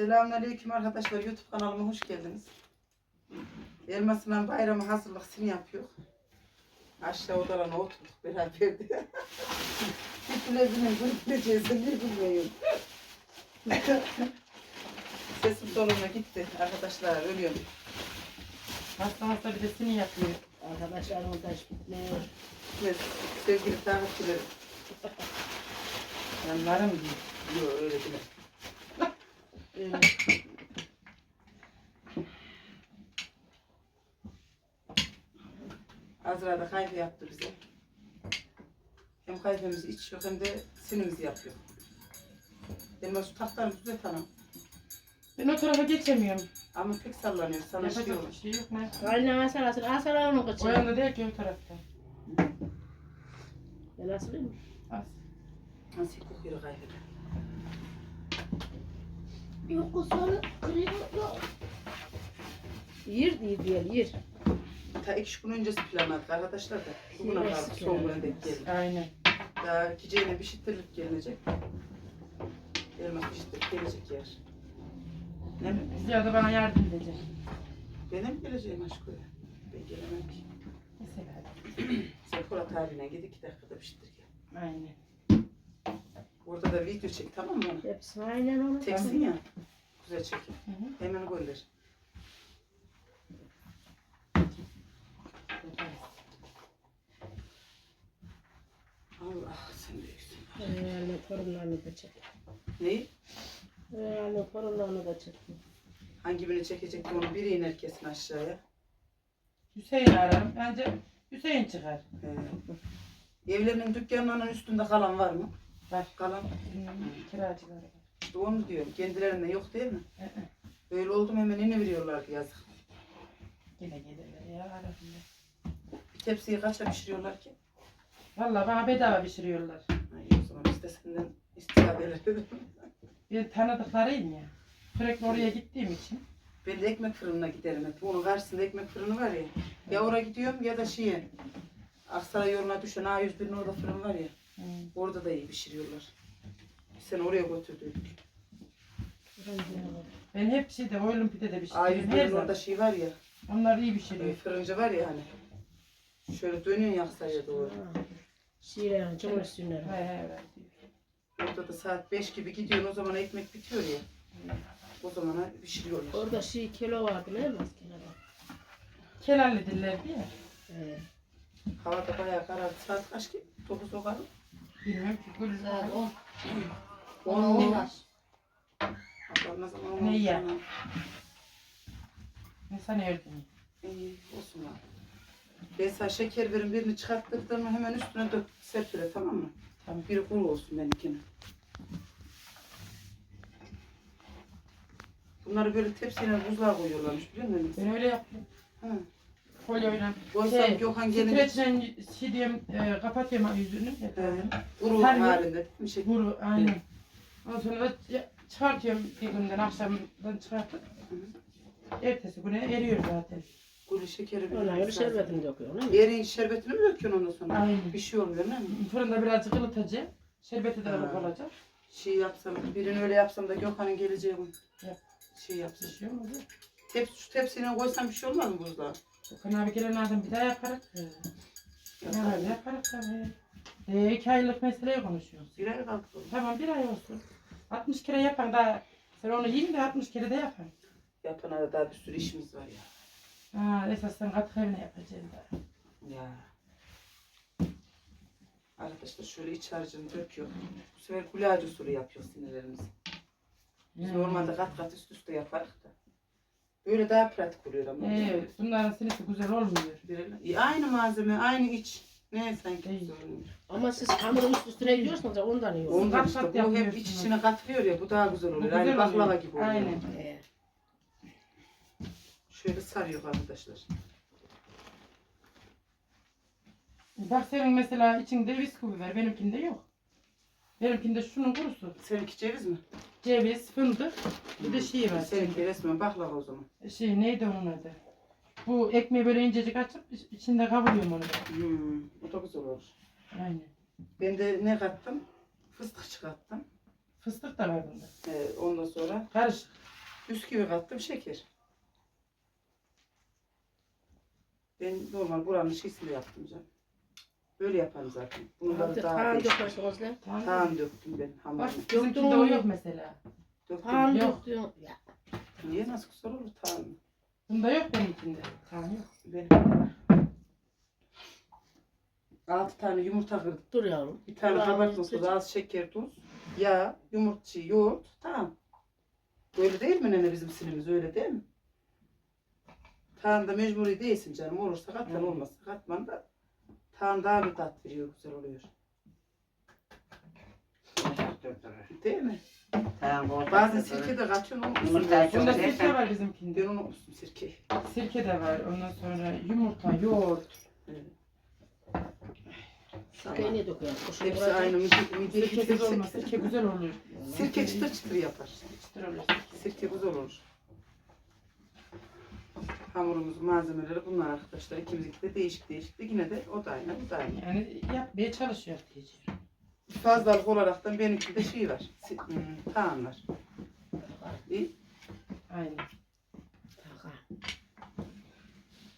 Selamünaleyküm arkadaşlar. YouTube kanalıma hoş geldiniz. Elmasından bayramı hazırlıksını yapıyor. Aşağı odalarına oturduk beraber de. Hepinizin gülmeyeceğiz. Niye gülmüyorum? Sesim soluna gitti. Arkadaşlar ölüyorum. Hasta hasta bir de seni yapıyor. Arkadaşlarımız da hiç bitmiyor. Evet, sevgili takipçilerim. Yanlarım diyor. Yok öyle değil. Azra da kahve yaptı bize. Hem kahvemizi içiyor hem de sinimizi yapıyor. Elmas şu tahtanı düzelt hanım. Ben o tarafa geçemiyorum. Ama pek sallanıyor. Sana şey Yapacak olur. bir şey yok. Ne? Aynen asalasın. Asala onu O kaçırıyor. yanda değil ki o tarafta. Ben asılayım mı? Az. Nasıl kokuyor kahvede. Yok kusarı kırıyor. Yer değil diyor yer. Ta iki gün öncesi planladık arkadaşlar da. Bugüne Yes, kaldık. Son güne denk geldi. Aynen. Daha geceyle bir şittirlik gelecek. Elmas bir şittirlik gelecek yer. Ne mi? Ziya da bana yardım edecek. Benim geleceğim aşkı. Ben gelemem ki. Sen Polat abine git iki dakikada bir şittir gel. Aynen. Orada da video çek tamam mı? Hepsi aynen onu. Teksin ya. Güzel çek. Hı hı. Hemen gönder. Allah sen büyüksün. Anne torunlarını da çek. Neyi? Anne torunlarını da çek. Hangi birini çekecek onu biri iner kesin aşağıya. Hüseyin ararım. Bence Hüseyin çıkar. Ee, evlerinin dükkanlarının üstünde kalan var mı? Var. Kalan. Kiracılar var. İşte onu diyorum. Kendilerinde yok değil mi? Hı hı. Öyle oldu mu hemen ine veriyorlardı yazık. Gene gelirler ya arasında. Bir tepsiyi kaça pişiriyorlar ki? Valla bana bedava pişiriyorlar. Ay, o zaman de senden istifade edelim. Ben tanıdıklarıyım ya. Sürekli oraya gittiğim için. Ben de ekmek fırınına giderim hep. Onun karşısında ekmek fırını var ya. Ya oraya gidiyorum ya da şeye. Aksaray yoluna düşen A101'in orada fırın var ya. Orada da iyi pişiriyorlar. Sen oraya götürdük. Ben hep şeyde oylum pidede pişiriyorum. Her A101'in zaman. orada şey var ya. Onlar iyi e, pişiriyor. Fırıncı var ya hani. Şöyle dönüyorsun ya Aksaray'a doğru. Şiiren, cumhur sünnet. He he. Orada da saat 5 gibi gidiyorsun o zaman ekmek bitiyor ya. O zamana pişiriyorlar. Orada şi kilo vardı ne mi? Kilo var. Kelalli dillerdi ya. He. Havada bayağı karardı. Saat kaç ki? 9 o kadar. Bilmiyorum ki. Saat 10. On 10 mu? var. Allah ne zaman Ne ya? sana? Sanıyordun? İyi olsun lan. Ben sana şeker verin birini çıkarttırdığımı hemen üstüne dök serpile tamam mı? Tamam. Biri kuru olsun benimkine. Bunları böyle tepsiyle buzluğa koyuyorlarmış biliyor musun? Ben öyle yaptım. Ha. Folyoyla. Koysam Şey, Gökhan gelince Streçle şey diyorum, e, kapatıyorum yüzünü. Kuru Sarıyor. halinde değil mi? Şey, Vuru, aynen. Ondan sonra çıkartıyorum bir günden akşamdan çıkartıp. Ertesi güne eriyor zaten. kuru şekeri lazım. şerbetini döküyor ne mi? Yerin şerbetini mi döküyorsun ondan sonra? Aynen. Bir şey olmuyor değil mi? Fırında birazcık ılıtacağım. Şerbeti de Ha. ılık olacak. Şey yapsam, birini öyle yapsam da Gökhan'ın geleceği gün Yap. şey yapsın. Pişiyor mu? bu? Tep, şu tepsine koysam bir şey olmaz mı buzluğa? Okan abi gelen adam bir daha yaparız. Ya öyle yaparız tabii. E, iki aylık meseleyi konuşuyoruz. Bir ay kaldı. Tamam bir ay olsun. 60 kere yapan daha sen onu yiyin de 60 kere de yapan. Yapana da daha bir sürü işimiz var ya. Ha, esas sen katkı evine yapacaksın da. Ya. Arkadaşlar şöyle iç harcını döküyor. Bu sefer gulacı usulü yapıyor sinirlerimizi. Biz Hmm. normalde kat kat üst üste yaparız da. Böyle daha pratik oluyor ama. Evet, bunların sinisi güzel olmuyor. Bir- aynı malzeme, aynı iç. Ne sanki güzel olmuyor. Ama siz hamuru üst üstüne gidiyorsunuz ya ondan iyi olur. Ondan kat işte bu hep yapmıyorsun. iç içine katılıyor ya bu daha güzel oluyor. güzel Aynı baklava oluyor. gibi oluyor. Aynen. He. Şöyle sarıyor arkadaşlar. Bak senin mesela içinde bisküvi var, benimkinde yok. Benimkinde şunun kurusu. Seninki ceviz mi? Ceviz, fındık, bir de şey var. Seninki resmen baklava o zaman. Şey neydi onun adı? Bu ekmeği böyle incecik açıp iç- içinde kavuruyorum onu. da. Hmm, o da güzel olur. Aynen. Ben de ne kattım? Fıstık çıkarttım. Fıstık da var bunda. Ee, ondan sonra Karışık. Bisküvi kattım şeker. Ben normal buranın şeysini yaptım canım. Böyle yaparım zaten. Bunları Hadi daha kaan değişik. dökmüşsünüz lan. Tamam. Tağım döktüm ben Bak hamurunu. bizimkinde o yok mesela. Döktüm. Kaan Yok. döktün. Ya. Niye nasıl güzel olur tağım? Bunda yok benimkinde. Tamam yok. Benim de var. Altı tane yumurta kırdım. Dur yavrum. Bir tane Bravo, kabartma sosu, az şeker, tuz, yağ, yumurtçı, yoğurt. Tamam. Böyle değil mi nene bizim sinimiz öyle değil mi? Tamam da mecburi değilsin canım. Olursa katlan Hı. olmazsa katman da tamam daha bir tat veriyor, güzel oluyor. Değil mi? Tamam, Bazen sirke de katıyorsun unutmuşsun. Yumurtayı Bunda sirke var bizimkinde. Ben onu unutmuşum sirkeyi. Sirke de var. Ondan sonra yumurta, yoğurt. Sirkeyi ne döküyor? Kuşun Hepsi aynı mide Sirkesiz olmaz. Sirke güzel olur. Sirke çıtır çıtır yapar. Çıtır olur sirke. Sirke güzel olur. Hamurumuz malzemeleri bunlar arkadaşlar. İkimizinki de değişik değişik. de Yine de o da aynı, bu da aynı. Yani yapmaya çalışıyor diyeceğim. Fazlalık olaraktan benimki de şey var. Hmm, Tahanlar. İyi. Aynen. Kaan.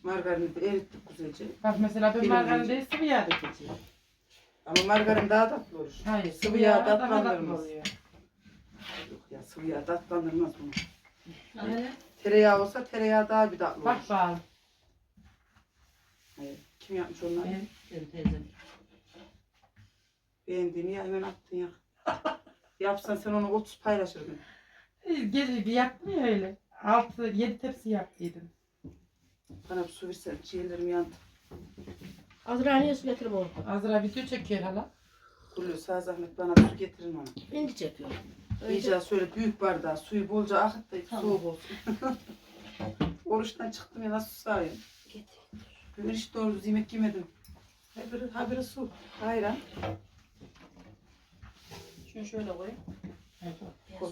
Margarini de erittik güzelce. Bak mesela ben Benim margarin bence. değil sıvı yağ dökeceğim. Ama margarin daha tatlı olur. Hayır Sıvı yağ daha tatlandırmaz. oluyor. Yok ya sıvı yağ tatlandırmaz bunu. Tereyağı olsa tereyağı daha bir tatlı olur. Bak bakalım. Evet. Kim yapmış onları? Ben Benim teyzem. Beğendiğini ya hemen attın ya. Yapsan sen onu 30 paylaşırdın. gece bir yaptım ya öyle. Altı, yedi tepsi yaptıydım. Bana bir su versen ciğerlerim yandı. Azra niye su getirme oğlum? Azra video çekiyor hala. Kulu sağ zahmet bana su getirin bana. Şimdi çekiyor. İyice şöyle büyük bardağı suyu bolca akıt da soğuk olsun. Oruçtan çıktım ya nasıl susayım. Getir. Bugün hiç doğru düz yemek yemedim. Habire, habire su. Ayran. Şunu şöyle koyayım. Evet. Koy.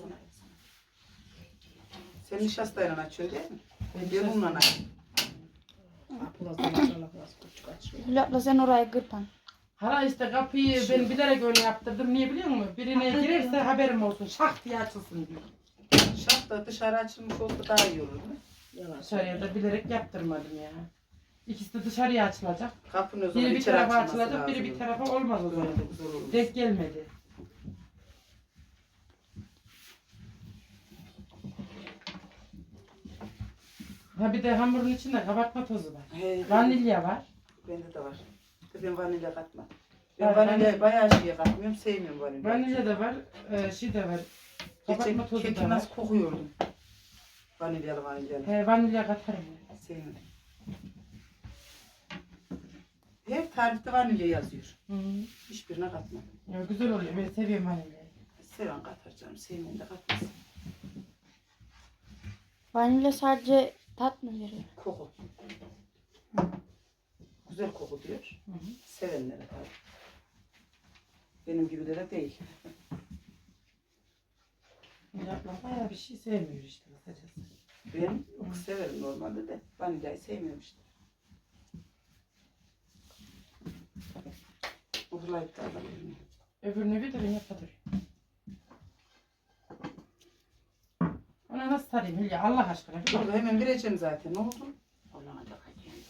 Sen nişastayla açıyorsun değil mi? Ben Ben bununla aç. Apılazdan sonra biraz küçük açıyor. Hülya sen orayı kırpan. Hala işte kapıyı ben bilerek öyle yaptırdım. Niye biliyor musun? Birine girerse haberim olsun. Şak diye açılsın diye. Şaf da dışarı açılmış olsa daha iyi olur. Dışarıya da bilerek yaptırmadım ya. İkisi de dışarıya açılacak. Kapının o zaman Biri bir içeri tarafa açılması açılacak, biri bir tarafa olmaz o zaman. Olur. Denk gelmedi. Ha bir de hamurun içinde kabartma tozu var. He, Vanilya var. Bende de var. Ben vanilya katmam. Ben Evet, vanilyayı vanilya- bayağı şeye katmıyorum. Sevmiyorum vanilyayı. Vanilya da var, e, şey de var. Kabartma Geçen tozu keki da var. nasıl kokuyordum. Vanilyalı vanilyalı. He, vanilya katarım. Sevmedim. Hep tarifte vanilya yazıyor. Hı -hı. Hiçbirine katmam. Ya, güzel oluyor. Ben seviyorum vanilyayı. Seven katar canım. Sevmeyen de katmasın. Vanilya sadece tat mı veriyor? Koku. Güzel koku diyor. Hı hı. Sevenlere tabii. Benim gibilere değil. Yapma bayağı bir şey sevmiyor işte kısacası. Ben çok severim normalde de. Vanilyayı sevmiyorum işte. Uğurlayıp da alamıyorum. Öbürünü bir de ben yapadır. Ona nasıl sarayım Hülya Allah aşkına? Bak. hemen vereceğim zaten. Ne oldu? Allah'a da kaçayım.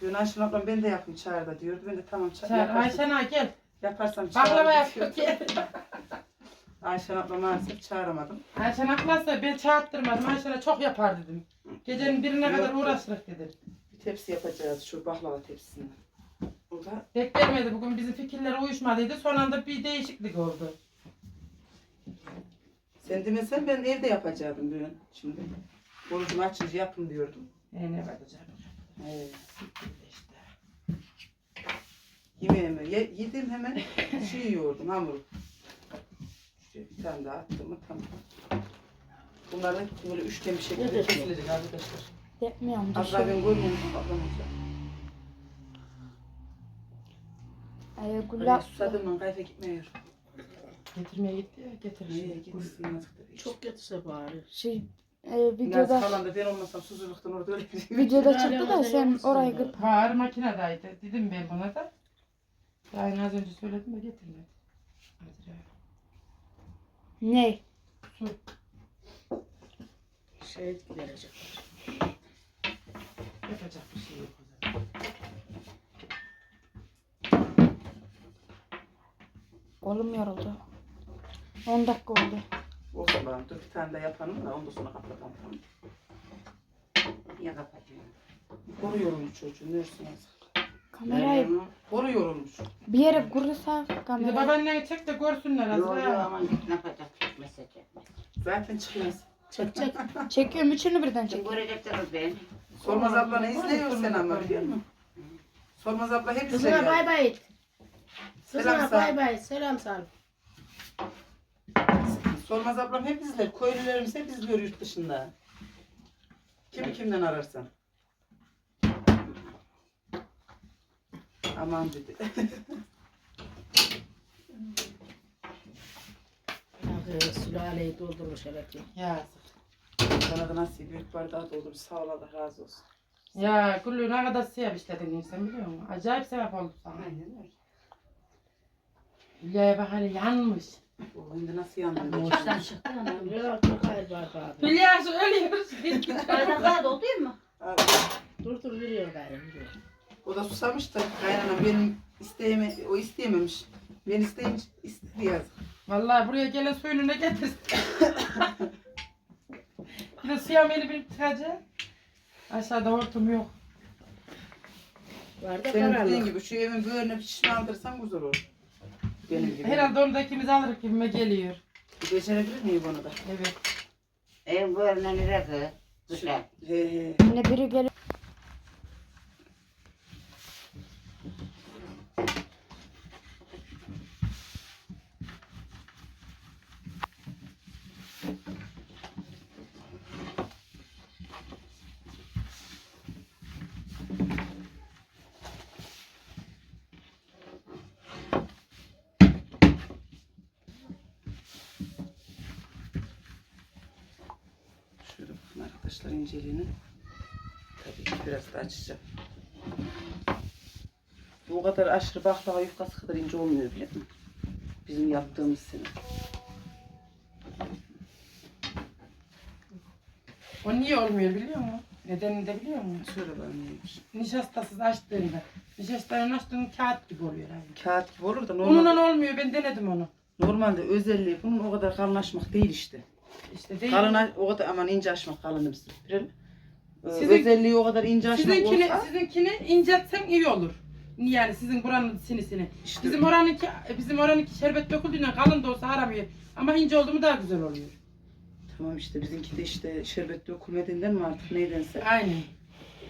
Dün Ayşen ablam ben de yapayım çağırda diyordu. Ben de tamam ça- Çağır yaparsam, Ayşen ağa gel. yaparsam çağır. Baklava yap. diyordu. gel. Ayşen abla maalesef çağıramadım. Ayşen aklasa ben çağırttırmadım. Ayşen'e çok yapar dedim. Gecenin birine Yok, kadar yok. dedim. Bir tepsi yapacağız şu baklava tepsisinden. O da gelmedi bugün bizim fikirler uyuşmadıydı. Son anda bir değişiklik oldu. Sen demesen ben evde yapacaktım dün şimdi. Orucumu açınca yapın diyordum. E ne var canım? Ee, İşte. yemeğimi ye, yedim hemen şey yiyordum hamuru. Şuraya bir tane daha attım mı tamam. Bunlar hep böyle üçgen bir şekilde Evet. kesilecek arkadaşlar. Depmiyorum Azra düşüyor. ben koymuyorum ablamızla. Ee, Öyle Gülya susadığımdan kayfa gitmiyor. Getirmeye gitti ya da değil. Çok getirse bari. şey e, videoda falan da ben olmasam susuzluktan orada öyle bir videoda çıktı da sen orayı kırp. Var makinedeydi. Dedim ben buna da. Yani az önce söyledim de getirmedi. Ne? Su. Şey verecek. Yapacak bir şey yok. Oğlum yoruldu. 10 dakika oldu. O zaman dur bir tane de yapalım da ondan sonra kapatalım. tamam. Kapatıyorsun? Boru yorulmuş çocuğun. Nursun yazık. Kamerayı Boru yorulmuş. bir yere kurursa Bir de kamerayı. babaanneni çek de görsünler musun? Yok yok aman git ne yapacak çekmese çekmez. Zaten çıkmaz. Çek çek. Çekiyorum üçünü birden Kim çek. görecekler beni? Sormaz ablanı izliyor sen ama biliyor musun? Sormaz abla hep Kızına izliyor. bay bay et. Selam Kızına sağ. bay bay. Selam sal. Sormaz ablam hep izler. Köylülerimiz hep izliyor yurt dışında. Kimi kimden ararsan. Aman dedi. Bak, e, Sülaleyi doldurmuş hele ki. Ya. Sana da nasıl büyük bardağı doldur. Sağ ol Allah razı olsun. Ya Güllü ne kadar sevap işledin sen biliyor musun? Acayip sevap oldu sana. Aynen öyle. Hülya'ya bak hani yanmış. O şimdi nasıl yandın? Uçtan çıktı ama. Yok çok hayır var abi. Hülya ölüyor. Bardaklar dolduyor mu? Abi, Dur dur veriyor gayrı. O da susamış da kaynana benim isteyeme, o isteyememiş. Ben isteyince istedi yazık. Vallahi buraya gelen suyunu ne getirsin. bir de suya beni bir tıkacak. Aşağıda hortum yok. Var da Senin dediğin karanlık. gibi şu evin böyle bir şişme aldırsan güzel olur. Benim gibi. Herhalde onu da ikimiz alırız gibime geliyor. Becerebilir miyim onu da? Evet. Ev görünen nerede? Dışarı. He he. Yine biri gelip Şöyle bakın arkadaşlar inceliğini. Tabii ki biraz da açacağım. Bu kadar aşırı baklava yufkası kadar ince olmuyor musun? Bizim yaptığımız sene. O niye olmuyor biliyor musun? Nedenini de biliyor musun? Şöyle bana neymiş. Nişastasız açtığında. Nişastanın açtığın kağıt gibi oluyor aynı. Kağıt gibi olur da normal, olmuyor ben denedim onu. normalde özelliği bunun o kadar kalınlaşmak değil işte. İşte değil. Kalın o kadar aman ince açmak kalınımsı. Bilelim. Ee, Sizin- özelliği o kadar ince açmak Sizinkini, olsa sizinkini incetsen iyi olur. Yani sizin buranın sinisini. işte Bizim oranınki, bizim oranınki şerbet döküldüğünden kalın da olsa aramıyor. Ama ince oldu mu daha güzel oluyor. tamam işte bizimki de işte şerbet dökülmediğinden mi artık neydense Aynen.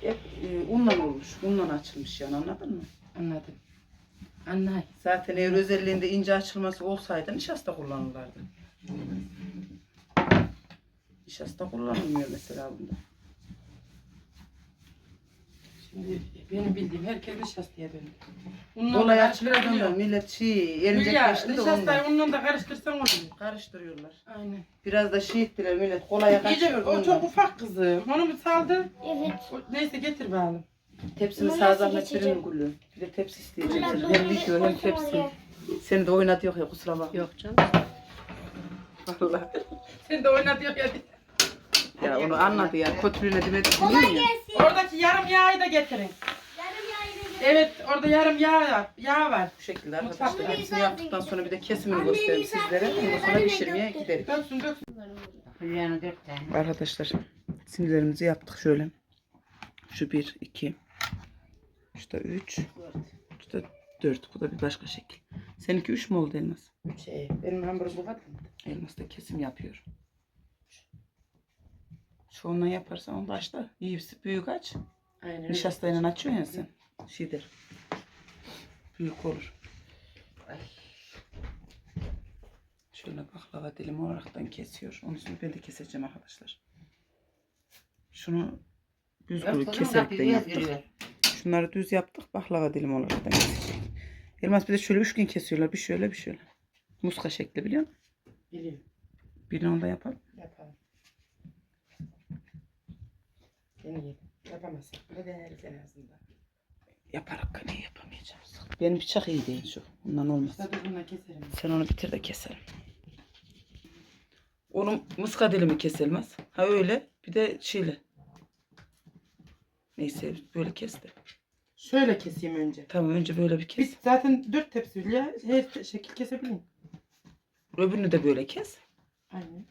hep e, unla olmuş. Unla açılmış yani anladın mı? Anladım. Anlay. Zaten eğer özelliğinde ince açılması olsaydı nişasta kullanırlardı. Nişasta kullanılmıyor mesela bunda. Şimdi benim bildiğim herkes nişastaya döndü. Unla Olay açılıyor karıştırabiliyor. millet şey erinecek Hülya, geçti de nişastayı ondan. unla da karıştırsan oluyor. Karıştırıyorlar. Aynen. Biraz da şey ettiler millet kolaya İyice, kaçıyor. o çok ufak kızım. Onu mu saldı? Evet. O- Neyse getir bakalım. Tepsimi Bunu sağ nasıl zahmet geçeceğim? verin gülüm. Bir de tepsi senden. Hem video hem bir tepsi. Seni de oynat yok ya kusura bakma. Yok canım. Vallahi. Sen de oynatıyor ya. Ya onu anladı ya. Kötülüğüne demedim bilmiyorum ya. Oradaki yarım yağı da getirin. Evet orada yarım yağ, yağ var. Bu şekilde arkadaşlar. Hepsini yaptıktan sonra bir de kesimini göstereyim sizlere. Ondan sonra pişirmeye gidelim. Döksün döksün. Hülya'nın dört tane. Arkadaşlar simlerimizi yaptık şöyle. Şu bir, iki. Şu da üç. Şu da dört. Bu da bir başka şekil. Seninki üç mü oldu Elmas? Şey, benim hamburger bu kadar. Elmas da kesim yapıyor. Şu ondan yaparsan onu da aç da iyi büyük aç. Aynen. Nişastayla açıyorsun ya sen. Şeydir. Büyük olur. Ay. Şöyle baklava dilimi olaraktan kesiyor. Onun için ben de keseceğim arkadaşlar. Şunu düz kuru keserekten yaptık. Şunları düz yaptık. Baklava dilimi olaraktan kesecek. Elmas bir de şöyle üçgen kesiyorlar. Bir şöyle bir şöyle. Muska şekli biliyor musun? Biliyorum. Bir onu da yapalım. Yapalım. Deneyelim. Yapamazsak bile deneriz en azından. Yaparak ne yapamayacağız. Benim bıçak iyi değil şu. Bundan olmaz. Dur bununla keserim. Sen onu bitir de keserim. Onun muska dilimi kesilmez. Ha öyle. Bir de şeyle. Neyse böyle kes de. Şöyle keseyim önce. Tamam önce böyle bir kes. Biz zaten dört tepsi ya her şekil kesebilirim. Öbürünü de böyle kes. Aynen.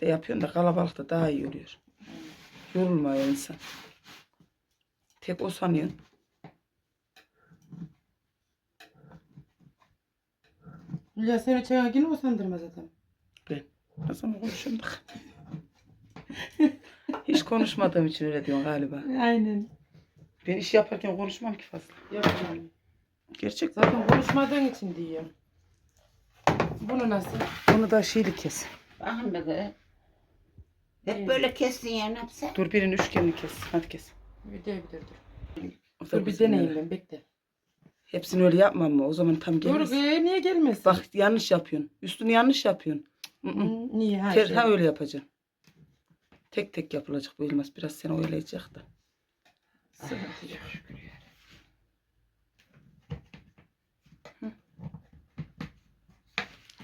Tek de yapıyorsun da kalabalıkta daha iyi oluyor. Yorulmuyor insan. Tek o sanıyorsun. Hülya seni çaya yine usandırmaz adam. Ne zaman konuşuyorum bak. Hiç konuşmadığım için öyle diyorsun galiba. Aynen. Ben iş yaparken konuşmam ki fazla. Yok yani. Gerçek. Zaten konuşmadığın için diyorum. Bunu nasıl? Onu da şeyli kes. Bakın be Hep böyle kessin ya ne yapsa? Dur birinin üçgenini kes. Hadi kes. Videoyu bir dur. dur. O da Dur bir bizim deneyeyim öyle. ben bekle. Hepsini öyle yapmam mı? O zaman tam Dur gelmez. ee, niye gelmesin? Bak yanlış yapıyorsun. Üstünü yanlış yapıyorsun. Hı Hı, -hı. niye? Ha, Ter, şey. ha öyle yapacaksın. Tek tek yapılacak bu elmas. Biraz seni oyalayacak da. Sıkıntı yok.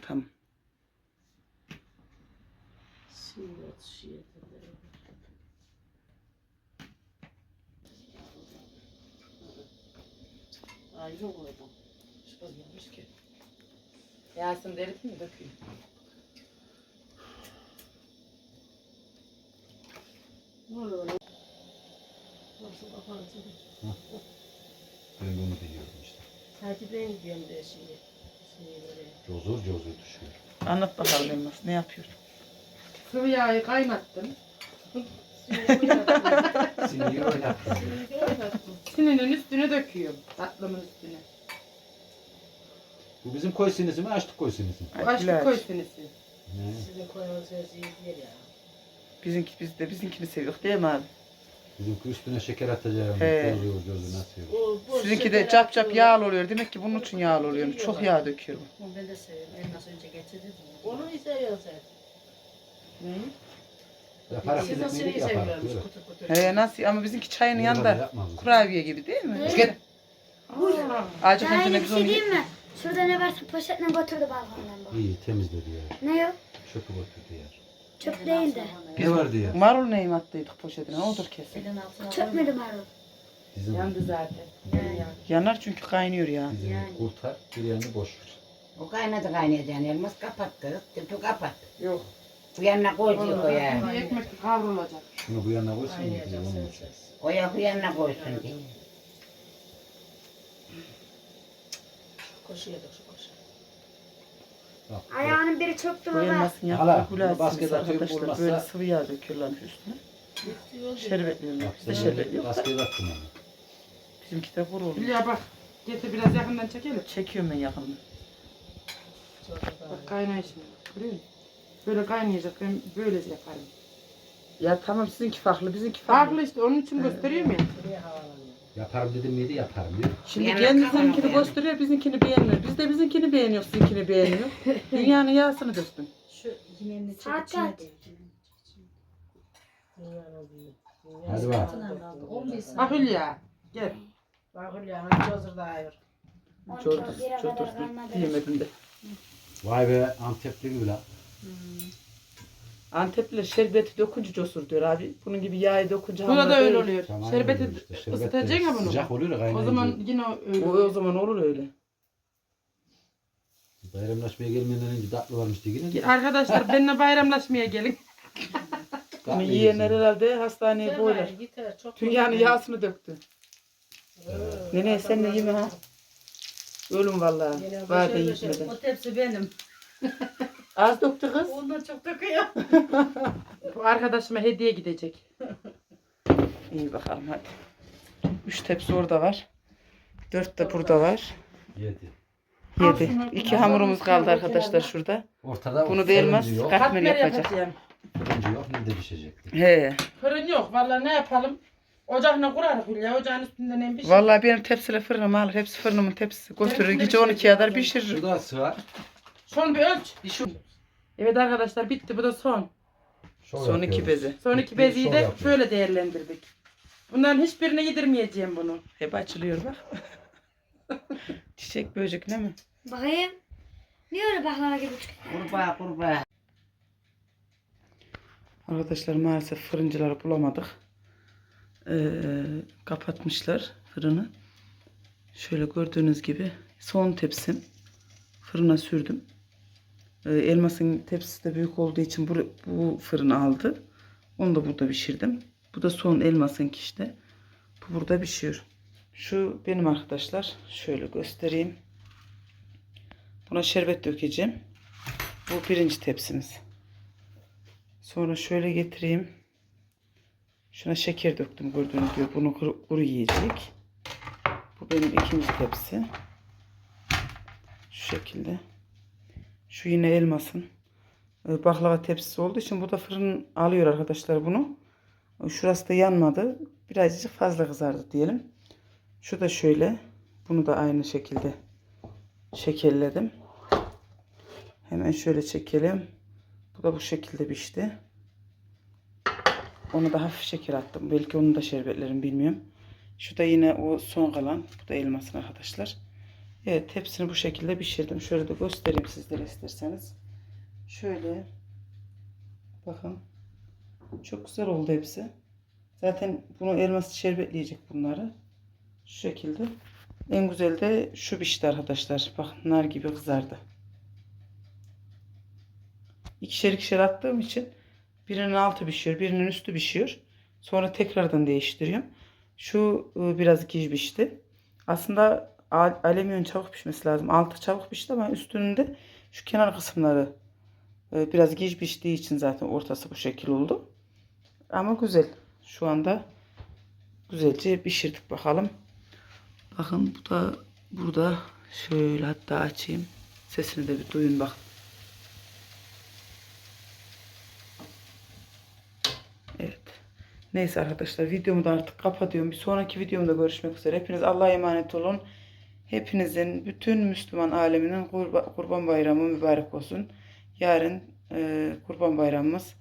Tamam. Ayrı koydum. Yapmış ki. Yasin derit mi döküyor? Ne oluyor? Nasıl çekeyim? Ben onu biliyorum işte. Gidiyorum de şeyi. Şeyi böyle. Cozur cozur düşüyor. Anlat bakalım elmas. Ne yapıyor? Sıvı yağı kaynattım. Şeyi oynattım. Sininin üstüne döküyorum. Tatlımın üstüne. Bu bizim koy sinisi mi açtık koy sinisi mi? Bu açlık koy sinisi. Ne? Sizin koymanız sesi iyi değil ya. Bizimki, biz de bizimkini seviyoruz değil mi abi? Bizimki üstüne şeker atacağım. He. Cozuyor cozuyor atıyor. Bu, bu Sizinki de şeker cap cap atıyor. yağlı oluyor. Demek ki bunun için yağlı oluyor. Çok yağ döküyor bu. Onu ben de seviyorum. En az önce getirdim. Onu mu seviyorsun sen? Yaparak Siz nasıl iyi böyle. kutu kutu. He nasıl ama bizimki çayın yanında yapmaz. kurabiye gibi değil mi? He. Gel. Aa, Ağacı Daha kancana yeni bir biz şey diyeyim mi? Şurada ne varsa poşetle götürdü balkondan bu. İyi temizledi ya. Ne yok? Çöpü götürdü ya. Çöp değil de. Ne vardı ya? Marul neyim attıydık poşetine odur kesin. Elin altına Çöp müydü marul? Bizim yandı zaten. Yani. Yanar çünkü kaynıyor ya. Bizim Yani. kurtar bir yerini boş ver. O kaynadı kaynayacağını elmas kapattı. Tipi kapat. Yok. Bu yanına koy diyor koya. Bir ekmek kavrulacak. Şunu bu yana koysun. Kaynayacak Onun için. ses. Koya bu yanına koysun diye. Koşuyorduk şu koşu. Bak, Ayağının biri çöktü baba. Hala, yaptığı bunu basket gülasınız atıyorum, arkadaşlar. olmazsa- Böyle sıvı yağ döküyorlarmış üstüne. Şerbetliyorlar. Bak Bizde şerbet yok da. basket attın onu. Bizimki de kuru oluyor. Hülya bak. Getir biraz yakından çekelim. Çekiyorum ben yakından. Bak şimdi. Görüyor musun? Böyle kaynayacak. Ben böyle yaparım. Ya tamam sizinki farklı bizimki farklı. Farklı işte onun için gösteriyorum ya. Yaparım dedim miydi yaparım diyor. Şimdi Yani kendisininkini gösteriyor bizimkini beğenmiyor. Biz de bizimkini beğeniyoruz sizinkini beğeniyor. Dünyanın yağsını döktün. Şu yemeğini çek Saat içine kaç? de. Hadi bak. saatine kaldı. 11 saat. Bak Hülya. Gel. Bak Hülya, hani cozur da ayır. Çok çok kalmadı. diyemedim de. Vay be Antepli gibi la. Antepliler şerbeti dökünce cosur diyor abi. Bunun gibi yağı dökünce Burada hamur da öyle değil. oluyor. Tamam, Şerbeti öyle işte. Şerbet de ısıtacaksın ya bunu. Sıcak oluyor ya kaynayınca. O zaman yine öyle. O, o zaman olur öyle. Bayramlaşmaya gelmeden önce tatlı varmış diye yine. Arkadaşlar benimle bayramlaşmaya gelin. Bunu Tatlı yiyenler yiyorsun. herhalde hastaneye boylar. bari, yeter, çok Dünyanın yeter. yağsını döktü. Nene sen de yeme ha. Ölüm vallahi. Yine Var da beşer beşer. yitmeden. O tepsi benim. Az döktü kız. Ondan çok döküyor. Bu arkadaşıma hediye gidecek. İyi bakalım hadi. Üç tepsi orada var. Dört de burada var. Yedi. Yedi. İki hamurumuz kaldı arkadaşlar şurada. Ortada Bunu da elmas fırıncı yok. katmer Katmer yapacak. yapacağım. Fırıncı yok ne de pişecek. He. Fırın yok. Vallahi ne yapalım? ocağına kurarız Hülya. Ocağın üstünden en bir şey. Vallahi benim tepsiyle fırınım alır. Hepsi fırınımın tepsisi. Götürür. Tepside Gece pişirir 12'ye kadar pişiririm. Şurada sığar. Son bir ölç. Şu. Evet arkadaşlar bitti bu da son. Şov Son iki yapıyoruz. bezi. Son Bitti, iki beziyi şov de yapıyoruz. şöyle değerlendirdik. Bunların hiçbirine yedirmeyeceğim bunu. Hep açılıyor bak. Çiçek böcek ne mi? Bakayım. Niye öyle baklava gibi çıkıyor? Kurbağa kurbağa. Arkadaşlar maalesef fırıncıları bulamadık. Ee, kapatmışlar fırını. Şöyle gördüğünüz gibi son tepsim fırına sürdüm. Ee, elmasın tepsisi de büyük olduğu için bu, bu fırın aldı. Onu da burada pişirdim. Bu da son elmasınki işte. Bu burada pişiyor. Şu benim arkadaşlar. Şöyle göstereyim. Buna şerbet dökeceğim. Bu birinci tepsimiz. Sonra şöyle getireyim. Şuna şeker döktüm gördüğünüz gibi. Bunu kuru, kuru yiyecek. Bu benim ikinci tepsi. Şu şekilde. Şu yine elmasın. e, Baklava tepsisi olduğu için bu da fırın alıyor arkadaşlar bunu. Şurası da yanmadı. Birazcık fazla kızardı diyelim. Şu da şöyle. Bunu da aynı şekilde şekerledim. Hemen şöyle çekelim. Bu da bu şekilde pişti. Onu da hafif şeker attım. Belki onu da şerbetlerim bilmiyorum. Şu da yine o son kalan. Bu da elmasın arkadaşlar. Evet hepsini bu şekilde pişirdim. Şöyle de göstereyim sizlere isterseniz. Şöyle. Bakın. Çok güzel oldu hepsi. Zaten bunu elması şerbetleyecek bunları. Şu şekilde. En güzel de şu pişti arkadaşlar. Bakın nar gibi kızardı. İkişer ikişer attığım için birinin altı pişiyor, birinin üstü pişiyor. Sonra tekrardan değiştiriyorum. Şu e, biraz giz pişti. Aslında alüminyum çabuk pişmesi lazım. Altı çabuk pişti ama üstünün de şu kenar kısımları e, biraz giz piştiği için zaten ortası bu şekil oldu. Ama güzel. Şu anda güzelce pişirdik bakalım. Bakın bu da burada şöyle hatta açayım. Sesini de bir duyun bak. Evet. Neyse arkadaşlar videomu da artık kapatıyorum. Bir sonraki videomda görüşmek üzere. Hepiniz Allah'a emanet olun. Hepinizin bütün Müslüman aleminin kurba- kurban bayramı mübarek olsun. Yarın e, kurban bayramımız.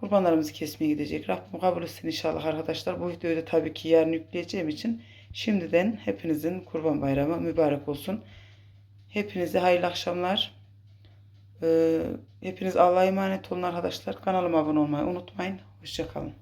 Kurbanlarımızı kesmeye gidecek. Rabbim kabul etsin inşallah arkadaşlar. Bu videoyu da tabii ki yarın yükleyeceğim için şimdiden hepinizin kurban bayramı mübarek olsun. Hepinize hayırlı akşamlar. Ee, hepiniz Allah'a emanet olun arkadaşlar. Kanalıma abone olmayı unutmayın. Hoşçakalın.